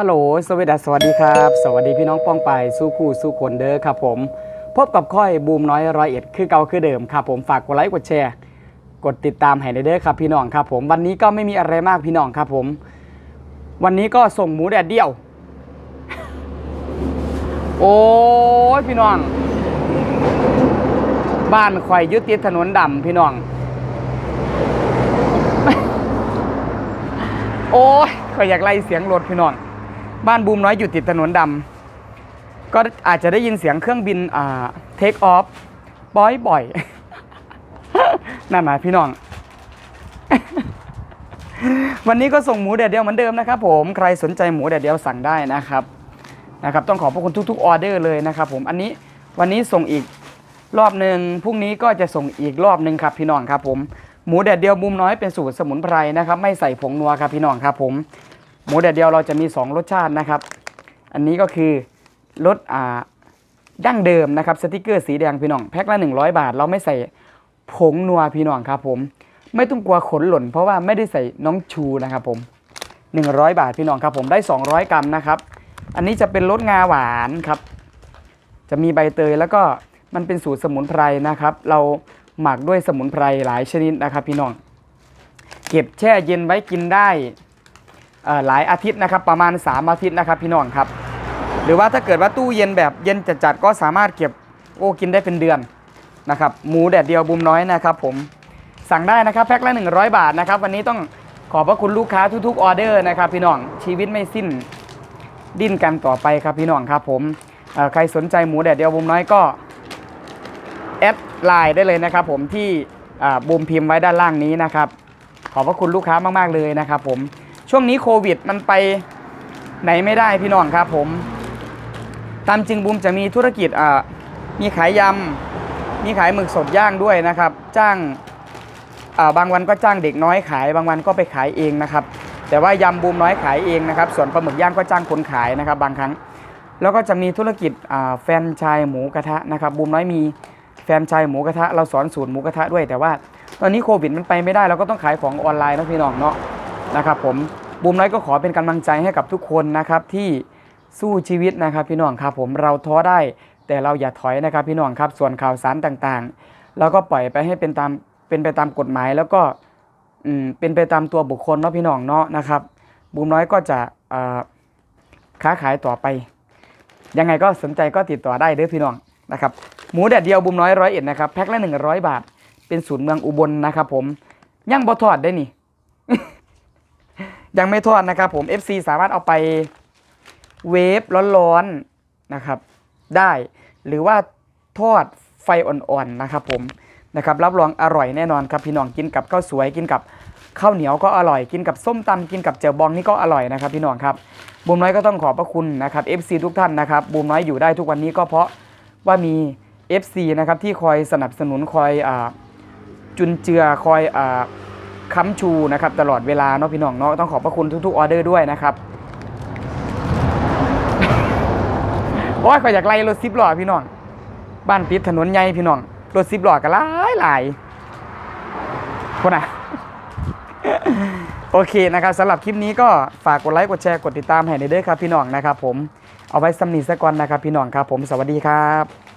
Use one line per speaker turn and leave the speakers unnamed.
ฮัลโหลสวัสดีสวัสดีครับ สวัสดีพี่น้องป้องไปสู้คู่สู้คนเด้อครับผม พบกับค่อยบูมน้อยร้อยเอ็ดคือเก่าคือเดิมครับผมฝากกดไลค์กดแชร์ กดติดตามให้เด้อครับพี่น้องครับผมวันนี้ก็ไม่มีอะไรมากพี่น้องครับผม วันนี้ก็ส่งหมูแดดเดียว โอ้ยพี่น้อง บ้านข่อยยุติถนนดำพี่น้อง โอ้ยข่อยอยากไล่เสียงรถพี่น้อง บ้านบูมน้อยอยู่ติดถนนดำก็อาจจะได้ยินเสียงเครื่องบินอ่าเทคออฟบ่อยบ่อยๆนั่นหมายพี่น้อง วันนี้ก็ส่งหมูแดดเดียวเหมือนเดิมนะครับผมใครสนใจหมูแดดเดียวสั่งได้นะครับนะครับ ต้องขอบพระคุณทุกๆออเดอร์เลยนะครับผมอันนี้วันนี้ส่งอีกรอบหนึ่งพรุ่งนี้ก็จะส่งอีกรอบหนึ่งครับพี่น้องครับผมหมูแดดเดียวบูมน้อยเป็นสูตรสมุนไพรนะครับ ไม่ใส่ผงนัวครับพี่น้องครับผม หมูแดดเดียวเราจะมี 2 รสชาตินะครับ อันนี้ก็คือรสอ่าดั้งเดิมนะครับสติกเกอร์สีแดงพี่น้องแพ็คละ 100 บาท เราไม่ใส่ผงนัวพี่น้องครับผมไม่ต้องกลัวขนหล่น เพราะว่าไม่ได้ใส่น้องชูนะครับผม 100 บาทพี่น้องครับผมได้ 200 กรัมนะครับ อันนี้จะเป็นรสงาหวานครับ จะมีใบเตยแล้วก็มันเป็นสูตรสมุนไพรนะครับ เราหมักด้วยสมุนไพรหลายชนิดนะครับ พี่น้อง เก็บแช่เย็นไว้กินได้ หลายอาทิตย์นะครับประมาณ 3 อาทิตย์นะครับพี่น้องครับ หรือว่าถ้าเกิดว่าตู้เย็นแบบเย็นจัดๆก็สามารถเก็บโอ้กินได้เป็นเดือนนะครับหมูแดดเดียวบุมน้อยนะครับผมสั่งได้นะครับแพ็คละ 100 บาทนะครับวันนี้ต้องขอบพระคุณลูกค้าทุกๆออเดอร์นะครับพี่น้องชีวิตไม่สิ้นดิ้นกันต่อไปครับพี่น้องครับผมใครสนใจหมูแดดเดียวบุมน้อยก็แอดไลน์ได้เลยนะครับผมที่บูมพิมพ์ไว้ด้านล่างนี้นะครับขอบพระคุณลูกค้ามากๆเลยนะครับผม ช่วงนี้โควิดมันไปไหนไม่ได้พี่น้องครับผม ตามจริงบูมจะมีธุรกิจอ่ามีขายยำ มีขายหมึกสดย่างด้วยนะครับ จ้างอ่าบางวันก็จ้างเด็กน้อยขาย บางวันก็ไปขายเองนะครับ แต่ว่ายำบูมน้อยขายเองนะครับ ส่วนปลาหมึกย่างก็จ้างคนขายนะครับ บางครั้ง แล้วก็จะมีธุรกิจอ่าแฟนชายหมูกระทะนะครับบูมน้อยมีแฟนชายหมูกระทะ เราสอนสูตรหมูกระทะด้วย แต่ว่าตอนนี้โควิดมันไปไม่ได้เราก็ต้องขายของออนไลน์นะพี่น้องเนาะ นะครับผมบูมน้อยก็ขอเป็นกำลังใจให้กับทุกคนนะครับที่สู้ชีวิตนะครับพี่น้องครับผมเราท้อได้ แต่เราอย่าถอยนะครับพี่น้องครับส่วนข่าวสารต่างๆ เราก็ปล่อยไปให้เป็นตามเป็นไปตามกฎหมายแล้วก็อืมเป็นไปตามตัวบุคคลเนาะพี่น้องเนาะนะครับบูมน้อยก็จะค้าขายต่อไป ยังไงก็สนใจก็ติดต่อได้เด้อพี่น้องนะครับหมูแดดเดียวบูมน้อยร้อยเอ็ดนะครับแพ็คละหนึ่งร้อยบาท เป็นศูนย์เมืองอุบลนะครับผมยังบ่ทอดได้นี่ ยังไม่ทอดนะครับผม FC สามารถเอาไปเวฟร้อนๆนะครับ ได้หรือว่าทอดไฟอ่อนๆนะครับผมนะครับรับรองอร่อยแน่นอนครับพี่น้องกินกับข้าวสวยกินกับข้าวเหนียวก็อร่อยกินกับส้มตำกินกับเจียวบองนี่ก็อร่อยนะครับพี่น้องครับบูมน้อยก็ต้องขอบพระคุณนะครับ FC ทุกท่านนะครับบูมน้อยอยู่ได้ทุกวันนี้ก็เพราะว่ามี FC นะครับที่คอยสนับสนุนคอยอจุนเจือคอยอ ค้ำชูนะครับตลอดเวลาเนาะพี่น้องเนาะต้องขอบพระคุณทุกๆออเดอร์ด้วยนะครับโอ้ยขออยากไล่รถซิปล้อพี่น้องบ้านติดถนนใหญ่พี่น้องรถสิบล้อก็หลายหลายคนอะโอเคนะครับสำหรับคลิปนี้ก็ฝากกดไลค์กดแชร์กดติดตามให้ในเด้อครับพี่น้องนะครับผมเอาไว้สำนีสักก่อนนะครับพี่น้องครับผมสวัสดีครับ